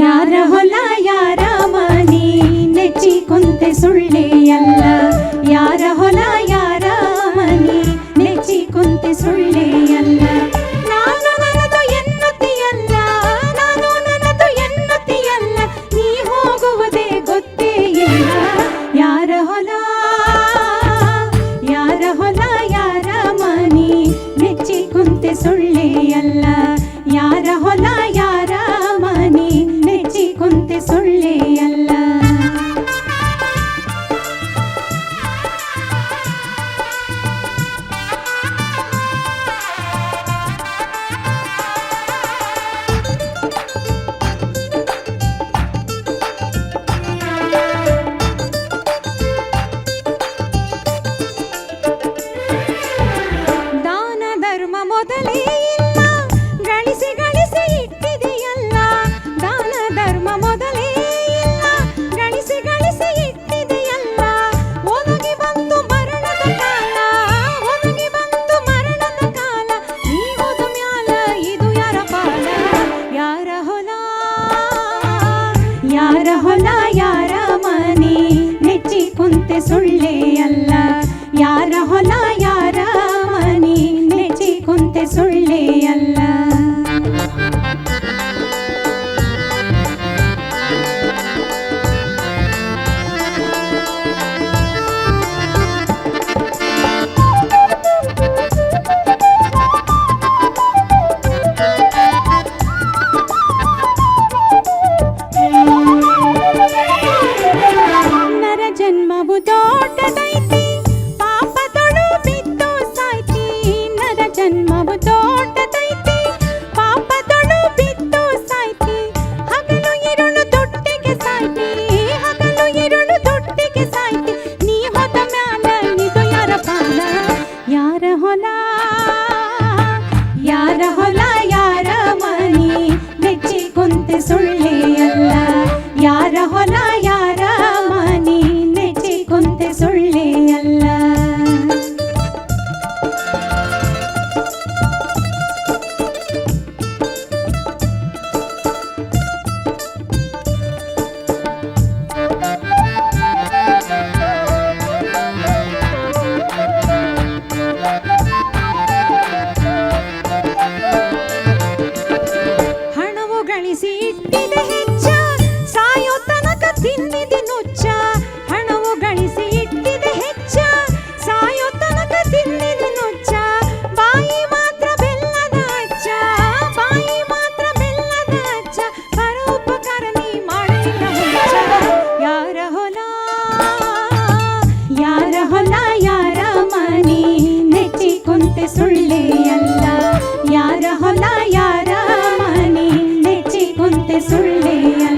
ಯಾರ ಹೊಲ ಯಾರ ಮನಿ ನೆಚ್ಚಿಕೊಂತೆ ಸುಳ್ಳೆಯಲ್ಲ. ಯಾರ ಹೊಲ ಜನ್ಮವು ತೋಟ சுள்ளேயா